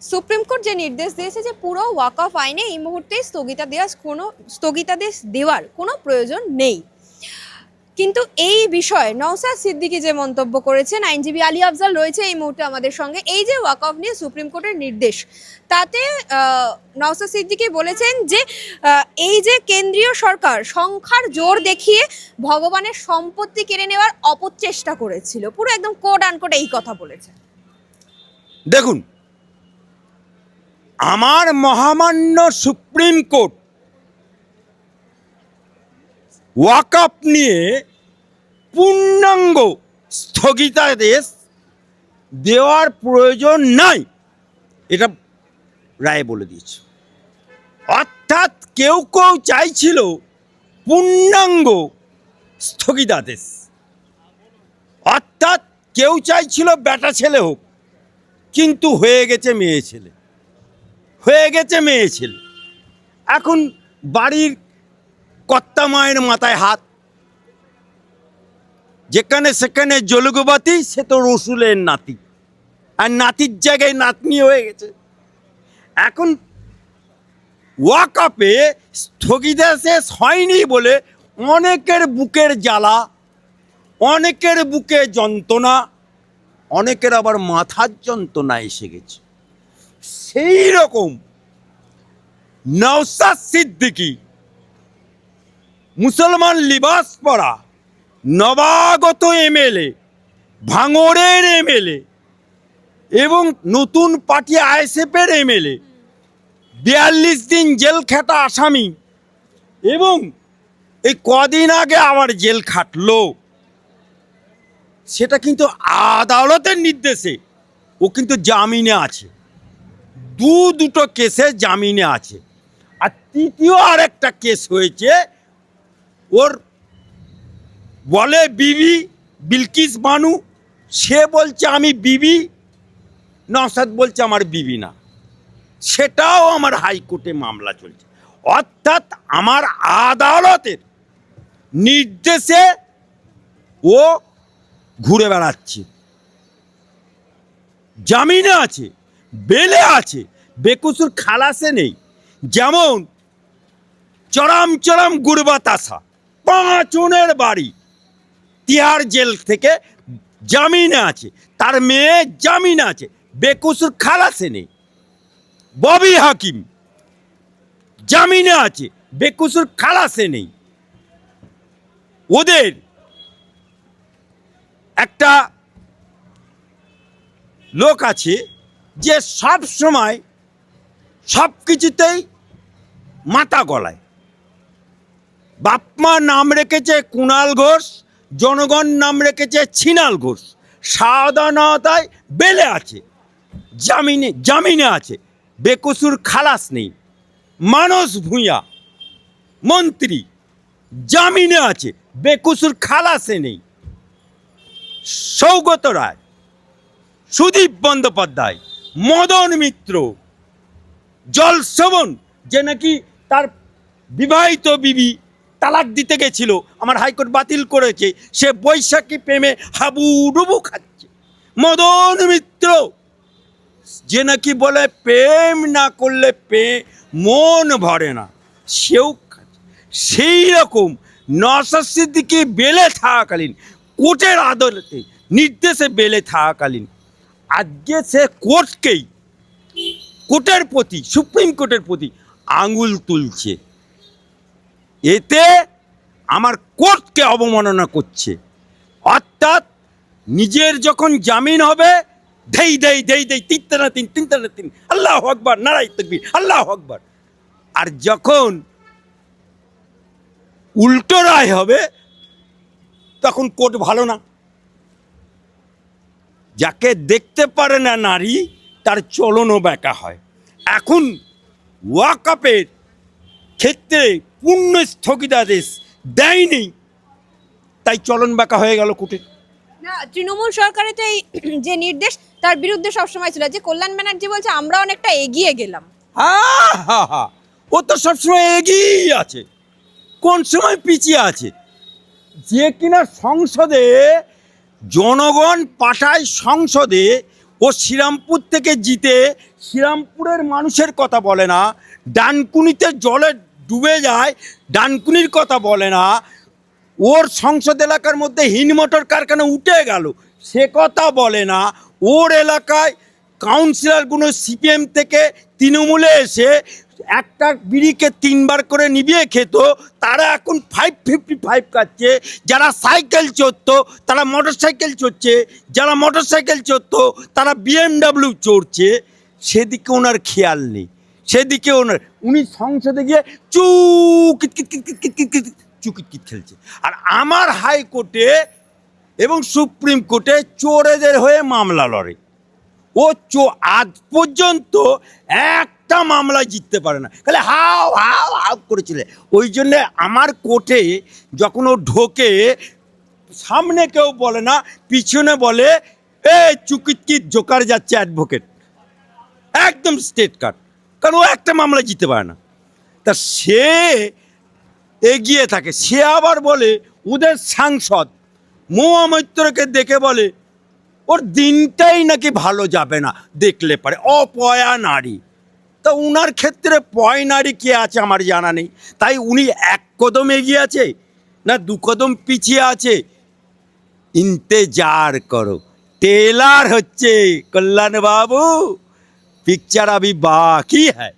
Supreme court যে নির্দেশ দিয়েছে যে পুরো ওয়াক অফ আইনে এই মুহূর্তে স্থগিতাদেশ কোনো, স্থগিতাদেশ দেওয়ার কোনো প্রয়োজন নেই। কিন্তু এই বিষয়ে নওসাদ সিদ্দিকী যে মন্তব্য করেছেন, আইনজীবী আলী আফজাল রয়েছে এই মুহূর্তে আমাদের সঙ্গে। এই যে ওয়াক অফ নিয়ে সুপ্রিম কোর্টের নির্দেশ, তাতে নওসাদ সিদ্দিকী বলেছেন যে এই যে কেন্দ্রীয় সরকার সংখ্যার জোর দেখিয়ে ভগবানের সম্পত্তি কেড়ে নেওয়ার অপচেষ্টা করেছিল। পুরো একদম কোড আনকোড এই কথা বলেছে দেখুন আমার মহামান্য সুপ্রিম কোর্ট ওয়াকআপ নিয়ে পূর্ণাঙ্গ স্থগিতাদেশ দেওয়ার প্রয়োজন নাই। এটা রায় বলে দিয়েছে। অর্থাৎ কেউ কেউ চাইছিল পূর্ণাঙ্গ স্থগিতাদেশ। অর্থাৎ কেউ চাইছিল বেটা ছেলে হোক, কিন্তু হয়ে গেছে মেয়ে ছেলে। হয়ে গেছে মেয়ে ছেলে। এখন বাড়ির কর্তা মায়ের মাথায় হাত। যেখানে সেখানে জলগুবাতি, সে তো রসুলের নাতি। আর নাতির জায়গায় নাতনি হয়ে গেছে। এখন ওয়াকাপে স্থগিতাদেশ হয়নি বলে অনেকের বুকের জ্বালা, অনেকের বুকে যন্ত্রণা, অনেকের আবার মাথার যন্ত্রণা এসে গেছে। সেই রকম নওসাদ সিদ্দিকি মুসলমান লিবাস পরা নবাগত এমএলএ, ভাঙড়ের এমএলএ এবং নতুন পার্টি আইএসএফের এমএলএ, বিয়াল্লিশ দিন জেল খাটা আসামি এবং এই কদিন আগে আবার জেল খাটলো। সেটা কিন্তু আদালতের নির্দেশে, ও কিন্তু জামিনে আছে। দু দুটো কেসে জামিনে আছে। আর তৃতীয় আর একটা কেস হয়েছে, ওর বলে বিবি বিলকিস বানু, সে বলছে আমি বিবি নসাদ বলছে আমার বিবি না। সেটাও আমার হাইকোর্টে মামলা চলছে। অর্থাৎ আমার আদালতের নির্দেশে ও ঘুরে বেড়াচ্ছে। জামিনে আছে। বেলে আছে, বেকুসুর খালাসে নেই। যেমন চরম চরম গুরবাতাসা পাঁচনের বাড়ি। তিহার জেল থেকে জামিনে আছে, তার মেয়ে জামিন আছে, বেকুসুর খালাসে নেই। ববি হাকিম জামিনে আছে, বেকুসুর খালাসে নেই। ওদের একটা লোক আছে যে সব সময় সব কিছুতেই মাথা গলায়। বাপমা নাম রেখেছে কুণাল ঘোষ, জনগণ নাম রেখেছে ছিনাল ঘোষ। সাবধানতায় বেলে আছে, জামিনে জামিনে আছে, বেকসুর খালাস নেই। মানস ভূঁইয়া, মন্ত্রী, জামিনে আছে, বেকসুর খালাসে নেই। সৌগত রায়, সুদীপ বন্দ্যোপাধ্যায় মদন মিত্র জলসবন যে নাকি তার বিবাহিত বিবি তালাক দিতে গেছিল, আমার হাইকোর্ট বাতিল করেছে, সে বৈশাখী প্রেমে হাবুডুবু খাচ্ছে। মদন মিত্র, যে নাকি বলে প্রেম না করলে পে, মন ভরে না, সেও খাচ্ছে। সেই রকম নশাদ সিদ্দিকি বেলে থাকাকালীন, কোর্টের আদালতে নির্দেশে বেলে থাকাকালীন আজকে সে কোর্টকেই, কোর্টের প্রতি, সুপ্রিম কোর্টের প্রতি আঙুল তুলছে। এতে আমার কোর্টকে অবমাননা করছে। অর্থাৎ নিজের যখন জামিন হবে দেই দেই দেই দেই তিনতানা তিন তিনতানা তিন, আল্লাহ আকবার নারাই তকবির, আল্লাহ আকবার। আর যখন উল্টো রায় হবে, তখন কোর্ট ভালো না। যাকে দেখতে পারে না নারী তার চলনও ব্যাকা হয়। এখন ওয়াকাপের ক্ষেত্রে পূর্ণ স্থগিতাদেশ দেয়নি তাই চলন বাঁকা হয়ে গেল কুটির। না তৃণমূল সরকারের তো এই যে নির্দেশ তার বিরুদ্ধে সবসময় ছিল। যে কল্যাণ ব্যানার্জি বলছে আমরা অনেকটা এগিয়ে গেলাম। ও তো সবসময় এগিয়েই আছে। কোন সময় পিছিয়ে আছে? যে কিনা সংসদে জনগণ পাঠায় সংসদে ও শ্রীরামপুর থেকে জিতে শ্রীরামপুরের মানুষের কথা বলে না, ডানকুনিতে জলে ডুবে যায়, ডানকুনির কথা বলে না। ওর সংসদ এলাকার মধ্যে হিন মোটর কারখানা উঠে গেল, সে কথা বলে না। ওর এলাকায় কাউন্সিলরগুলো সিপিএম থেকে তৃণমূলে এসে একটা বিড়িকে তিনবার করে নিভিয়ে খেত, তারা এখন ফাইভ ফিফটি ফাইভ খাচ্ছে, যারা সাইকেল চড়তো, তারা মোটর সাইকেল চড়ছে, যারা মোটর সাইকেল চড়তো, তারা বিএমডাব্লিউ চড়ছে, সেদিকে ওনার খেয়াল নেই, সেদিকে ওনার, উনি সংসদে গিয়ে চু কিট কিট কিট কিট কিট কিট কিট চুকিট কিট খেলছে। আর আমার হাইকোর্টে এবং সুপ্রিম কোর্টে চোরেদের হয়ে মামলা লড়ে। ও চো, আজ পর্যন্ত একটা মামলা জিততে পারে না। তাহলে হাও হাও হাও করেছিল। ওই জন্যে আমার কোর্টে যখন ও ঢোকে, সামনে কেউ বলে না, পিছনে বলে এ চুকিটকিট জোকার যাচ্ছে অ্যাডভোকেট একদম স্টেট কার্ড কারণ ও একটা মামলা জিততে পারে না। তা সে এগিয়ে থাকে। সে আবার বলে, ওদের সাংসদ মহামৈত্রকে দেখে বলে, ওর দিনটাই নাকি ভালো যাবে না, দেখলে পারে। অপয়া নারী। তা উনার ক্ষেত্রে পয়নারি কে আছে আমার জানা নেই। তাই উনি এক কদম এগিয়ে আছে না দু কদম পিছিয়ে আছে? ইন্তেজার করো। টেলার হচ্ছে কল্যাণ বাবু পিকচার আবি বাকি হ্যায়।